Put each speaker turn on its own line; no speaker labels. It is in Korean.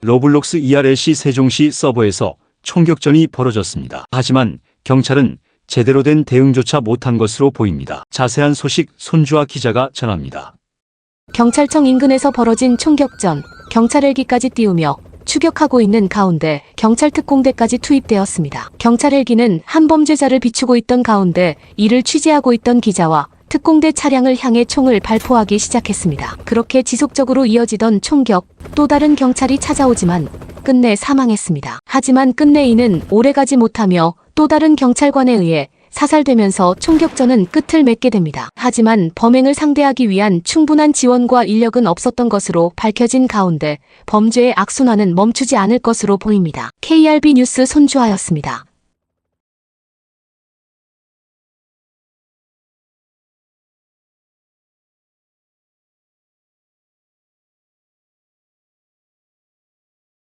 로블록스 ERLC 세종시 서버에서 총격전이 벌어졌습니다. 하지만 경찰은 제대로 된 대응조차 못한 것으로 보입니다. 자세한 소식 손주아 기자가 전합니다.
경찰청 인근에서 벌어진 총격전, 경찰 헬기까지 띄우며 추격하고 있는 가운데 경찰 특공대까지 투입되었습니다. 경찰 헬기는 한 범죄자를 비추고 있던 가운데 이를 취재하고 있던 기자와 특공대 차량을 향해 총을 발포하기 시작했습니다. 그렇게 지속적으로 이어지던 총격, 또 다른 경찰이 찾아오지만 끝내 사망했습니다. 하지만 끝내 이는 오래가지 못하며 또 다른 경찰관에 의해 사살되면서 총격전은 끝을 맺게 됩니다. 하지만 범행을 상대하기 위한 충분한 지원과 인력은 없었던 것으로 밝혀진 가운데 범죄의 악순환은 멈추지 않을 것으로 보입니다. KRB 뉴스 손주하였습니다.